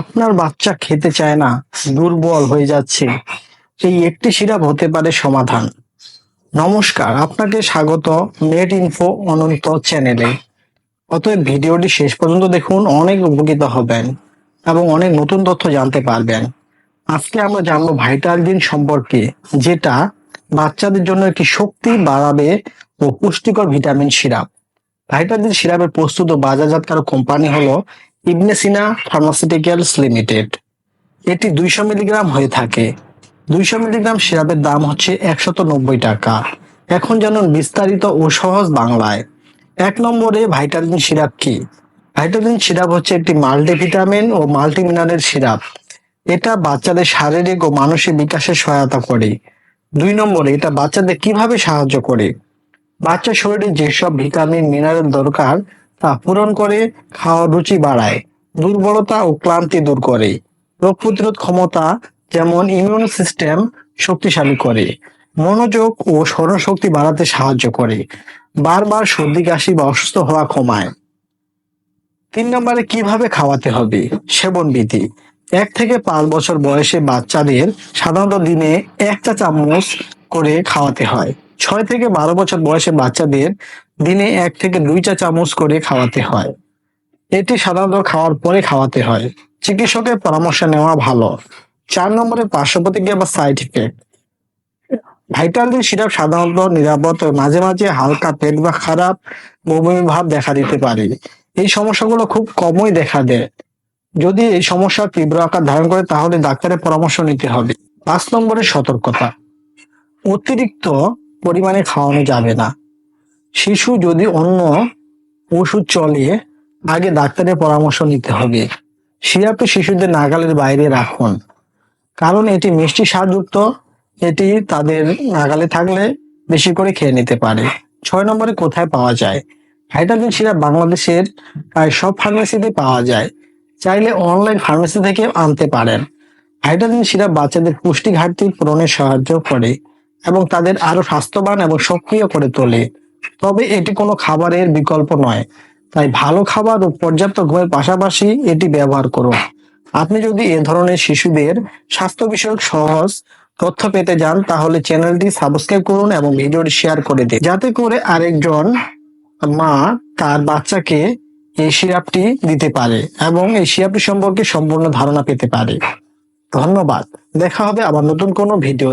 আপনার বাচ্চা খেতে চায় না, দুর্বল হয়ে যাচ্ছে। এই একটি সিরাপ হতে পারে সমাধান। নমস্কার, আপনাকে স্বাগত নেট ইনফো অনন্ত চ্যানেলে। অতএব ভিডিওটি শেষ পর্যন্ত দেখুন, অনেক উপকৃত হবেন এবং অনেক নতুন তথ্য জানতে পারবেন। আজকে আমরা জানব ভাইটালজিন সম্পর্কে, যেটা বাচ্চাদের জন্য একটি শক্তি বাড়াবে ও পুষ্টিকর ভিটামিন সিরাপ। ভাইটালজিন সিরাপের প্রস্তুত ও বাজারজাতকারক কোম্পানি হলো ইবনে সিনা ফার্মাসিউটিক্যালস লিমিটেড। এটি দুইশো মিলিগ্রাম হয়ে থাকে। দুইশো মিলিগ্রাম সিরাপের দাম হচ্ছে একশত নব্বই টাকা। এখন জানুন বিস্তারিত ও সহজ বাংলায়। এক নম্বরে ভাইটামিন সিরাপ কি? ভাইটামিন সিরাপ হচ্ছে একটি মাল্টিভিটামিন ও মাল্টিমিনারেল সিরাপ। এটা বাচ্চাদের শারীরিক ও মানসিক বিকাশে সহায়তা করে। দুই নম্বরে এটা বাচ্চাদের কীভাবে সাহায্য করে? বাচ্চার শরীরে যেসব ভিটামিন, মিনারেল দরকার তা পূরণ করে খাওয়ার রুচি বাড়ায়, দুর্বলতা ও ক্লান্তি দূর করে। রোগ প্রতিরোধ ক্ষমতা যেমন ইমিউন সিস্টেম শক্তিশালী করে, মনোযোগ ও স্মরণশক্তি বাড়াতে সাহায্য করে, বারবার সর্দি, কাশি বা অসুস্থ হওয়া কমায়। তিন নম্বরে কীভাবে খাওয়াতে হবে? সেবন বিধি। এক থেকে পাঁচ বছর বয়সে বাচ্চাদের সাধারণত দিনে এক চা চামচ করে খাওয়াতে হয়। ছয় থেকে বারো বছর বয়সে বাচ্চাদের দিনে এক থেকে দুই চা চামচ করে খাওয়াতে হয়। এটি সাধারণত খাওয়ার পরে খাওয়াতে হয়। চিকিৎসকের পরামর্শ নেওয়া ভালো। চার নম্বরে পার্শ্ব প্রতিক্রিয়া বা সাইড ইফেক্ট ভাইটামিন সিরাপ সাধারণত নিরাপদ মাঝে মাঝে হালকা পেট বা খারাপ বমি ভাব দেখা দিতে পারে। এই সমস্যাগুলো খুব কমই দেখা দেয়। যদি এই সমস্যা তীব্র আকার ধারণ করে, তাহলে ডাক্তারের পরামর্শ নিতে হবে। পাঁচ নম্বরে সতর্কতা। অতিরিক্ত পরিমাণে খাওয়ানো যাবে না। শিশু যদি অন্য ওষুধ চলে, আগে ডাক্তারের পরামর্শ নিতে হবে। সিরাপে শিশুদের নাগালের বাইরে রাখুন। কারণ এটি মিষ্টি স্বাদযুক্ত, এটি তাদের নাগালে থাকলে বেশি করে খেয়ে নিতে পারে। ছয় নম্বরে কোথায় পাওয়া যায়? ভাইটামিন সিরাপ বাংলাদেশের প্রায় সব ফার্মেসিতে পাওয়া যায়। চাইলে অনলাইন ফার্মেসি থেকে আনতে পারেন। ভাইটামিন সিরাপ বাচ্চাদের পুষ্টি ঘাটতি পূরণে সাহায্য করে। এবং তাদের আরও স্বাস্থ্যবান এবং সক্রিয় করে তোলে। তবে এটি কোনো খাবারের বিকল্প নয়। তাই ভালো খাবার ও পর্যাপ্ত ঘুমের পাশাপাশি এটি ব্যবহার করুন। আপনি যদি এ ধরনের শিশুদের স্বাস্থ্য বিষয়ক সহজ তথ্য পেতে যান, তাহলে চ্যানেলটি সাবস্ক্রাইব করুন এবং ভিডিওটি শেয়ার করে দিন। যাতে করে আরেকজন মা তার বাচ্চাকে এই সিরাপটি দিতে পারে এবং এই সিরাপটি সম্পর্কে সম্পূর্ণ ধারণা পেতে পারে। ধন্যবাদ। দেখা হবে আবার নতুন কোনো ভিডিও